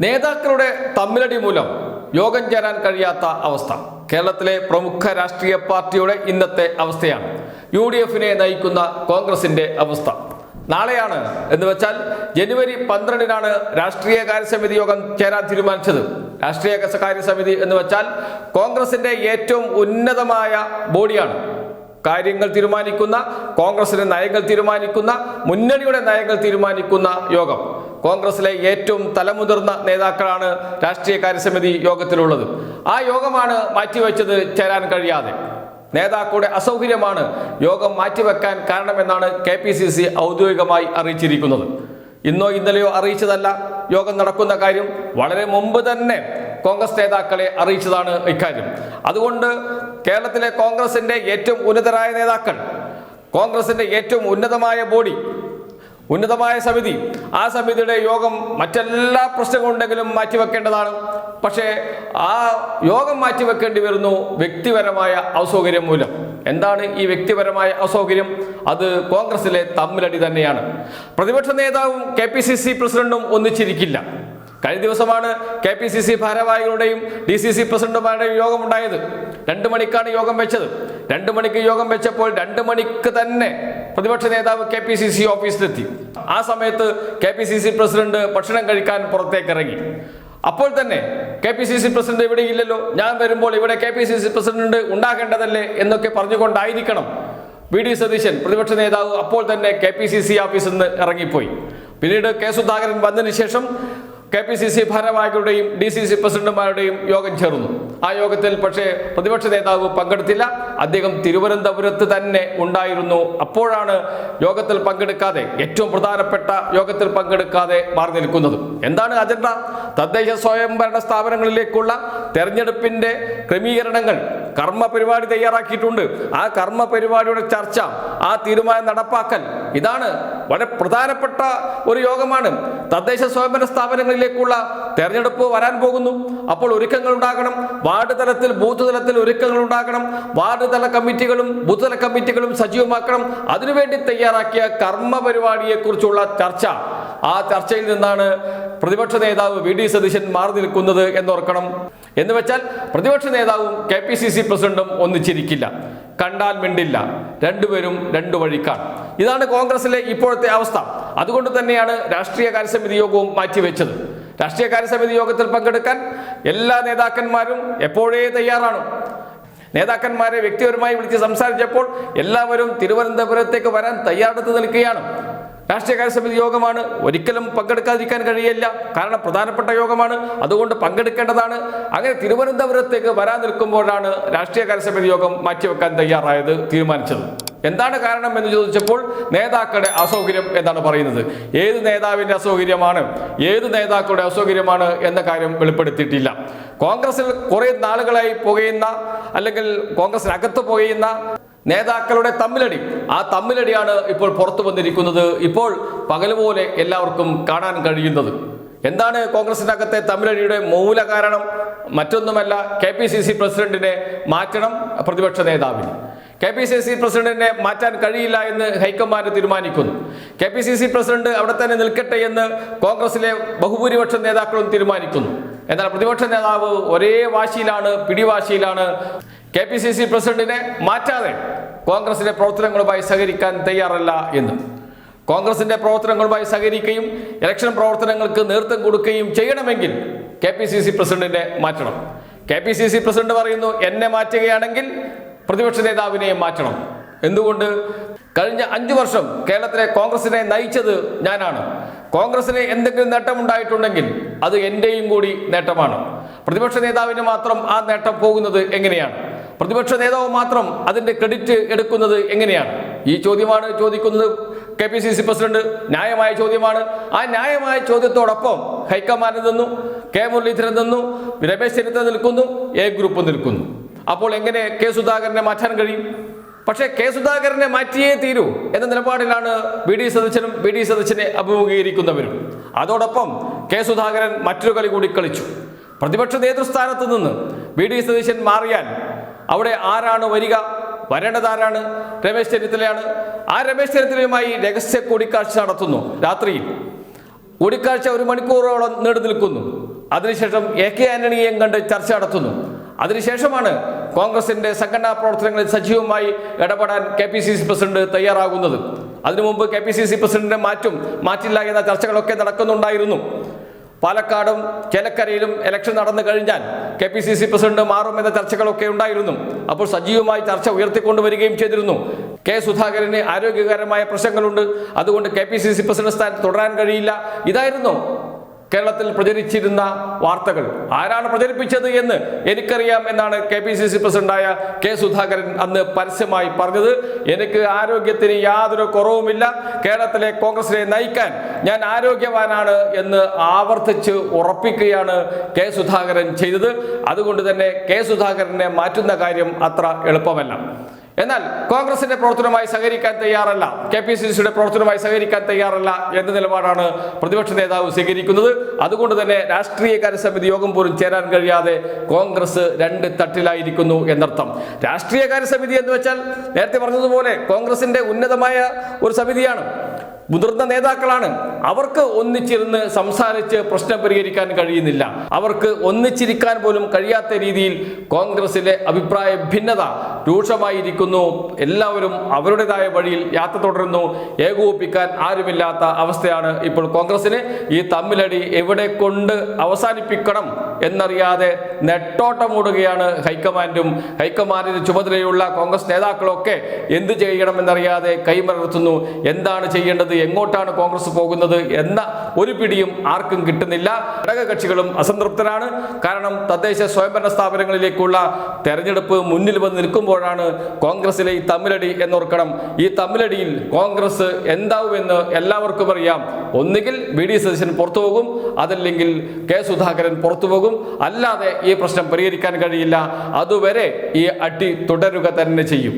നേതാക്കളുടെ തമ്മിലടി മൂലം യോഗം ചേരാൻ കഴിയാത്ത അവസ്ഥ. കേരളത്തിലെ പ്രമുഖ രാഷ്ട്രീയ പാർട്ടിയുടെ ഇന്നത്തെ അവസ്ഥയാണ് യു ഡി എഫിനെ നയിക്കുന്ന കോൺഗ്രസിന്റെ അവസ്ഥ. നാളെയാണ് എന്ന് വെച്ചാൽ ജനുവരി പന്ത്രണ്ടിനാണ് രാഷ്ട്രീയ കാര്യസമിതി യോഗം ചേരാൻ തീരുമാനിച്ചത്. രാഷ്ട്രീയ കാര്യസമിതി എന്ന് വെച്ചാൽ കോൺഗ്രസിന്റെ ഏറ്റവും ഉന്നതമായ ബോഡിയാണ്. കാര്യങ്ങൾ തീരുമാനിക്കുന്ന കോൺഗ്രസിന്റെ നയങ്ങൾ തീരുമാനിക്കുന്ന മുന്നണിയുടെ നയങ്ങൾ തീരുമാനിക്കുന്ന യോഗം. കോൺഗ്രസിലെ ഏറ്റവും തലമുതിർന്ന നേതാക്കളാണ് രാഷ്ട്രീയ കാര്യസമിതി യോഗത്തിലുള്ളത്. ആ യോഗമാണ് മാറ്റിവെച്ചത് ചേരാൻ കഴിയാതെ. നേതാക്കളുടെ അസൗകര്യമാണ് യോഗം മാറ്റിവെക്കാൻ കാരണമെന്നാണ് കെ പി സി സി ഔദ്യോഗികമായി അറിയിച്ചിരിക്കുന്നത്. ഇന്നോ ഇന്നലെയോ അറിയിച്ചതല്ല യോഗം നടക്കുന്ന കാര്യം. വളരെ മുമ്പ് തന്നെ കോൺഗ്രസ് നേതാക്കളെ അറിയിച്ചതാണ് ഇക്കാര്യം. അതുകൊണ്ട് കേരളത്തിലെ കോൺഗ്രസിന്റെ ഏറ്റവും ഉന്നതരായ നേതാക്കൾ കോൺഗ്രസിന്റെ ഏറ്റവും ഉന്നതമായ ബോഡി ഉന്നതമായ സമിതി. ആ സമിതിയുടെ യോഗം മറ്റെല്ലാ പ്രശ്നങ്ങളുണ്ടെങ്കിലും മാറ്റിവെക്കേണ്ടതാണ്. പക്ഷേ ആ യോഗം മാറ്റിവെക്കേണ്ടി വരുന്നു വ്യക്തിപരമായ അസൗകര്യം മൂലം. എന്താണ് ഈ വ്യക്തിപരമായ അസൗകര്യം? അത് കോൺഗ്രസിലെ തമ്മിലടി തന്നെയാണ്. പ്രതിപക്ഷ നേതാവും കെ പി സി സി പ്രസിഡന്റും ഒന്നിച്ചിരിക്കില്ല. കഴിഞ്ഞ ദിവസമാണ് കെ പി സി സി ഭാരവാഹികളുടെയും ഡി സി സി പ്രസിഡന്റുമാരുടെയും യോഗം ഉണ്ടായത് രണ്ട് മണിക്കാണ് യോഗം വെച്ചത്. രണ്ട് മണിക്ക് യോഗം വെച്ചപ്പോൾ രണ്ട് മണിക്ക് തന്നെ പ്രതിപക്ഷ നേതാവ് കെ പി സി സി ഓഫീസിലെത്തി. ആ സമയത്ത് K P C C president ഭക്ഷണം കഴിക്കാൻ പുറത്തേക്ക് ഇറങ്ങി അപ്പോൾ തന്നെ K P C C president ഇവിടെ ഇല്ലല്ലോ. ഞാൻ വരുമ്പോൾ ഇവിടെ K P C C president ഉണ്ടാകേണ്ടതല്ലേ എന്നൊക്കെ പറഞ്ഞുകൊണ്ടായിരിക്കണം വി ഡി സതീശൻ പ്രതിപക്ഷ നേതാവ് അപ്പോൾ തന്നെ കെ പി സി സി ഓഫീസിൽ നിന്ന് ഇറങ്ങിപ്പോയി. പിന്നീട് കെ സുധാകരൻ വന്നതിന് ശേഷം കെ പി സി സി ഭാരവാഹികളുടെയും ഡി സി സി പ്രസിഡന്റുമാരുടെയും യോഗം ചേർന്നു. ആ യോഗത്തിൽ പക്ഷേ പ്രതിപക്ഷ നേതാവ് പങ്കെടുത്തില്ല. അദ്ദേഹം തിരുവനന്തപുരത്ത് തന്നെ ഉണ്ടായിരുന്നു. അപ്പോഴാണ് യോഗത്തിൽ പങ്കെടുക്കാതെ ഏറ്റവും പ്രധാനപ്പെട്ട യോഗത്തിൽ പങ്കെടുക്കാതെ മാറി നിൽക്കുന്നത്. എന്താണ് അജണ്ട? തദ്ദേശ സ്വയംഭരണ സ്ഥാപനങ്ങളിലേക്കുള്ള തെരഞ്ഞെടുപ്പിന്റെ ക്രമീകരണങ്ങൾ കർമ്മ പരിപാടി തയ്യാറാക്കിയിട്ടുണ്ട്. ആ കർമ്മ പരിപാടിയുടെ ചർച്ച ആ തീരുമാനം നടപ്പാക്കൽ ഇതാണ് വളരെ പ്രധാനപ്പെട്ട ഒരു യോഗമാണ്. തദ്ദേശ സ്വയംഭരണ സ്ഥാപനങ്ങളിലേക്കുള്ള തെരഞ്ഞെടുപ്പ് വരാൻ പോകുന്നു. അപ്പോൾ ഒരുക്കങ്ങൾ ഉണ്ടാകണം. വാർഡ് തലത്തിൽ ബൂത്ത് തലത്തിൽ ഒരുക്കങ്ങൾ ഉണ്ടാകണം. വാർഡ് തല കമ്മിറ്റികളും ബൂത്ത് തല കമ്മിറ്റികളും സജീവമാക്കണം. അതിനുവേണ്ടി തയ്യാറാക്കിയ കർമ്മ പരിപാടിയെക്കുറിച്ചുള്ള ചർച്ച. ആ ചർച്ചയിൽ നിന്നാണ് പ്രതിപക്ഷ നേതാവ് വി ഡി സതീശൻ മാറി നിൽക്കുന്നത് എന്നോർക്കണം. എന്ന് വെച്ചാൽ പ്രതിപക്ഷ നേതാവും കെ പി സി സി പ്രസിഡന്റും ഒന്നിച്ചിരിക്കില്ല. കണ്ടാൽ മിണ്ടില്ല. രണ്ടുപേരും രണ്ടു വഴിക്കാണ്. ഇതാണ് കോൺഗ്രസിലെ ഇപ്പോഴത്തെ അവസ്ഥ. അതുകൊണ്ട് തന്നെയാണ് രാഷ്ട്രീയ കാര്യസമിതി യോഗവും മാറ്റിവെച്ചത്. രാഷ്ട്രീയ കാര്യസമിതി യോഗത്തിൽ പങ്കെടുക്കാൻ എല്ലാ നേതാക്കന്മാരും എപ്പോഴേ തയ്യാറാണ്? നേതാക്കന്മാരെ വ്യക്തിപരമായി വിളിച്ച് സംസാരിച്ചപ്പോൾ എല്ലാവരും തിരുവനന്തപുരത്തേക്ക് വരാൻ തയ്യാറെടുത്ത് നിൽക്കുകയാണ്. രാഷ്ട്രീയകാര്യ സമിതി യോഗമാണ്. ഒരിക്കലും പങ്കെടുക്കാതിരിക്കാൻ കഴിയില്ല. കാരണം പ്രധാനപ്പെട്ട യോഗമാണ്. അതുകൊണ്ട് പങ്കെടുക്കേണ്ടതാണ്. അങ്ങനെ തിരുവനന്തപുരത്തേക്ക് വരാൻ നിൽക്കുമ്പോഴാണ് രാഷ്ട്രീയകാര്യ സമിതി യോഗം മാറ്റിവെക്കാൻ തയ്യാറായത് തീരുമാനിച്ചത്. എന്താണ് കാരണം എന്ന് ചോദിച്ചപ്പോൾ നേതാക്കളുടെ അസൗകര്യം എന്നാണ് പറയുന്നത്. ഏത് നേതാവിന്റെ അസൗകര്യമാണ്? ഏത് നേതാക്കളുടെ അസൗകര്യമാണ് എന്ന കാര്യം വെളിപ്പെടുത്തിയിട്ടില്ല. കോൺഗ്രസിൽ കുറെ നാളുകളായി പുകയുന്ന അല്ലെങ്കിൽ കോൺഗ്രസിനകത്ത് പുകയുന്ന നേതാക്കളുടെ തമ്മിലടി. ആ തമ്മിലടിയാണ് ഇപ്പോൾ പുറത്തു വന്നിരിക്കുന്നത്. ഇപ്പോൾ പകൽ പോലെ എല്ലാവർക്കും കാണാൻ കഴിയുന്നത്. എന്താണ് കോൺഗ്രസിനകത്തെ തമ്മിലടിയുടെ മൂല കാരണം? മറ്റൊന്നുമല്ല കെ പി സി സി പ്രസിഡന്റിനെ മാറ്റണം പ്രതിപക്ഷ നേതാവിന്. കെ പി സി സി പ്രസിഡന്റിനെ മാറ്റാൻ കഴിയില്ല എന്ന് ഹൈക്കമാൻഡ് തീരുമാനിക്കുന്നു. K P C C president അവിടെ തന്നെ നിൽക്കട്ടെ എന്ന് കോൺഗ്രസിലെ ബഹുഭൂരിപക്ഷ നേതാക്കളും തീരുമാനിക്കുന്നു. എന്നാൽ പ്രതിപക്ഷ നേതാവ് ഒരേ വാശിയിലാണ് പിടിവാശിയിലാണ് കെ പി സി സി പ്രസിഡന്റിനെ മാറ്റാതെ കോൺഗ്രസിന്റെ പ്രവർത്തനങ്ങളുമായി സഹകരിക്കാൻ തയ്യാറല്ല എന്ന്. കോൺഗ്രസിന്റെ പ്രവർത്തനങ്ങളുമായി സഹകരിക്കുകയും ഇലക്ഷൻ പ്രവർത്തനങ്ങൾക്ക് നേതൃത്വം കൊടുക്കുകയും ചെയ്യണമെങ്കിൽ കെ പി സി സി പ്രസിഡന്റിനെ മാറ്റണം. K P C C president പറയുന്നു എന്നെ മാറ്റുകയാണെങ്കിൽ പ്രതിപക്ഷ നേതാവിനെയും മാറ്റണം. എന്തുകൊണ്ട്? കഴിഞ്ഞ അഞ്ചു വർഷം കേരളത്തിലെ കോൺഗ്രസിനെ നയിച്ചത് ഞാനാണ്. കോൺഗ്രസിന് എന്തെങ്കിലും നേട്ടമുണ്ടായിട്ടുണ്ടെങ്കിൽ അത് എന്റെയും കൂടി നേട്ടമാണ്. പ്രതിപക്ഷ നേതാവിന് മാത്രം ആ നേട്ടം പോകുന്നത് എങ്ങനെയാണ്? പ്രതിപക്ഷ നേതാവ് മാത്രം അതിന്റെ ക്രെഡിറ്റ് എടുക്കുന്നത് എങ്ങനെയാണ്? ഈ ചോദ്യമാണ് ചോദിക്കുന്നത് K P C C president. ന്യായമായ ചോദ്യമാണ്. ആ ന്യായമായ ചോദ്യത്തോടൊപ്പം ഹൈക്കമാൻഡ് നിന്നു കെ മുരളീധരൻ നിന്നു രമേശ് ചെന്നിത്തല നിൽക്കുന്നു എ ഗ്രൂപ്പ് നിൽക്കുന്നു. അപ്പോൾ എങ്ങനെ കെ സുധാകരനെ മാറ്റാൻ കഴിയും? പക്ഷേ കെ സുധാകരനെ മാറ്റിയേ തീരൂ എന്ന നിലപാടിലാണ് ബി ഡി സദസ്യനും ബി ഡി സദസ്യനെ അഭിമുഖീകരിക്കുന്നവരും. അതോടൊപ്പം കെ സുധാകരൻ മറ്റൊരു കളി കൂടി കളിച്ചു. പ്രതിപക്ഷ നേതൃസ്ഥാനത്ത് നിന്ന് ബി ഡി സതീശൻ മാറിയാൽ അവിടെ ആരാണ് വരിക? വരേണ്ടത് ആരാണ്? രമേശ് ചെന്നിത്തലയാണ്. ആ രമേശ് ചെന്നിത്തലയുമായി രഹസ്യ കൂടിക്കാഴ്ച നടത്തുന്നു. രാത്രിയിൽ. കൂടിക്കാഴ്ച ഒരു മണിക്കൂറോളം നീണ്ടു നിൽക്കുന്നു. അതിനുശേഷം എ കെ ആന്റണിയെയും കണ്ട് ചർച്ച നടത്തുന്നു. അതിനുശേഷമാണ് കോൺഗ്രസിന്റെ സംഘടനാ പ്രവർത്തനങ്ങളിൽ സജീവമായി ഇടപെടാൻ K P C C president തയ്യാറാകുന്നത്. അതിനു മുമ്പ് കെ പി സി സി പ്രസിഡന്റിനെ മാറ്റും മാറ്റില്ല എന്ന ചർച്ചകളൊക്കെ നടക്കുന്നുണ്ടായിരുന്നു. പാലക്കാടും ചേലക്കരയിലും ഇലക്ഷൻ നടന്നു കഴിഞ്ഞാൽ K P C C president മാറുമെന്ന ചർച്ചകളൊക്കെ ഉണ്ടായിരുന്നു. അപ്പോൾ സജീവമായി ചർച്ച ഉയർത്തിക്കൊണ്ടുവരികയും ചെയ്തിരുന്നു. കെ സുധാകരന് ആരോഗ്യകരമായ പ്രശ്നങ്ങളുണ്ട്. അതുകൊണ്ട് K P C C president സ്ഥാനത്ത് തുടരാൻ കഴിയില്ല. ഇതായിരുന്നു കേരളത്തിൽ പ്രചരിച്ചിരുന്ന വാർത്തകൾ. ആരാണ് പ്രചരിപ്പിച്ചത് എന്ന് എനിക്കറിയാം എന്നാണ് കെ പി സി സി പ്രസിഡന്റായ കെ സുധാകരൻ അന്ന് പരസ്യമായി പറഞ്ഞത്. എനിക്ക് ആരോഗ്യത്തിന് യാതൊരു കുറവുമില്ല. കേരളത്തിലെ കോൺഗ്രസിനെ നയിക്കാൻ ഞാൻ ആരോഗ്യവാനാണ് എന്ന് ആവർത്തിച്ച് ഉറപ്പിക്കുകയാണ് കെ സുധാകരൻ ചെയ്തത്. അതുകൊണ്ട് തന്നെ കെ സുധാകരനെ മാറ്റുന്ന കാര്യം അത്ര എളുപ്പമല്ല. എന്നാൽ കോൺഗ്രസിന്റെ പ്രവർത്തനവുമായി സഹകരിക്കാൻ തയ്യാറല്ല കെ പി സി സിയുടെ പ്രവർത്തനവുമായി സഹകരിക്കാൻ തയ്യാറല്ല എന്ന നിലപാടാണ് പ്രതിപക്ഷ നേതാവ് സ്വീകരിക്കുന്നത്. അതുകൊണ്ട് തന്നെ രാഷ്ട്രീയകാര്യ സമിതി യോഗം പോലും ചേരാൻ കഴിയാതെ കോൺഗ്രസ് രണ്ട് തട്ടിലായിരിക്കുന്നു എന്നർത്ഥം. രാഷ്ട്രീയകാര്യ സമിതി എന്ന് വെച്ചാൽ നേരത്തെ പറഞ്ഞതുപോലെ കോൺഗ്രസിന്റെ ഉന്നതമായ ഒരു സമിതിയാണ്. മുതിർന്ന നേതാക്കളാണ് അവർക്ക് ഒന്നിച്ചിരുന്ന് സംസാരിച്ച് പ്രശ്നം പരിഹരിക്കാൻ കഴിയുന്നില്ല. അവർക്ക് ഒന്നിച്ചിരിക്കാൻ പോലും കഴിയാത്ത രീതിയിൽ കോൺഗ്രസിലെ അഭിപ്രായ ഭിന്നത രൂക്ഷമായിരിക്കുന്നു. എല്ലാവരും അവരുടേതായ വഴിയിൽ യാത്ര തുടരുന്നു. ഏകോപിപ്പിക്കാൻ ആരുമില്ലാത്ത അവസ്ഥയാണ് ഇപ്പോൾ കോൺഗ്രസിന് ഈ തമ്മിലടി എവിടെ കൊണ്ട് അവസാനിപ്പിക്കണം എന്നറിയാതെ നെട്ടോട്ടമൂടുകയാണ് ഹൈക്കമാൻഡും. ഹൈക്കമാൻഡിന് ചുമതലയുള്ള കോൺഗ്രസ് നേതാക്കളൊക്കെ എന്ത് ചെയ്യണമെന്നറിയാതെ കൈമറത്തുന്നു എന്താണ് ചെയ്യേണ്ടത്? എങ്ങോട്ടാണ് കോൺഗ്രസ് പോകുന്നത് എന്ന ഒരു പിടിയും ആർക്കും കിട്ടുന്നില്ല. ഘടകകക്ഷികളും അസംതൃപ്തരാണ്. കാരണം തദ്ദേശ സ്വയംഭരണ സ്ഥാപനങ്ങളിലേക്കുള്ള തെരഞ്ഞെടുപ്പ് മുന്നിൽ വന്ന് നിൽക്കുമ്പോഴാണ് കോൺഗ്രസിലെ ഈ തമ്മിലടി എന്നോർക്കണം. ഈ തമ്മിലടിയിൽ കോൺഗ്രസ് എന്താവുമെന്ന് എല്ലാവർക്കും അറിയാം. ഒന്നുകിൽ വി ഡി സതീശൻ പുറത്തു പോകും അതല്ലെങ്കിൽ കെ സുധാകരൻ പുറത്തു പോകും. അല്ലാതെ ഈ പ്രശ്നം പരിഹരിക്കാൻ കഴിയില്ല. അതുവരെ ഈ അടി തുടരുക തന്നെ ചെയ്യും.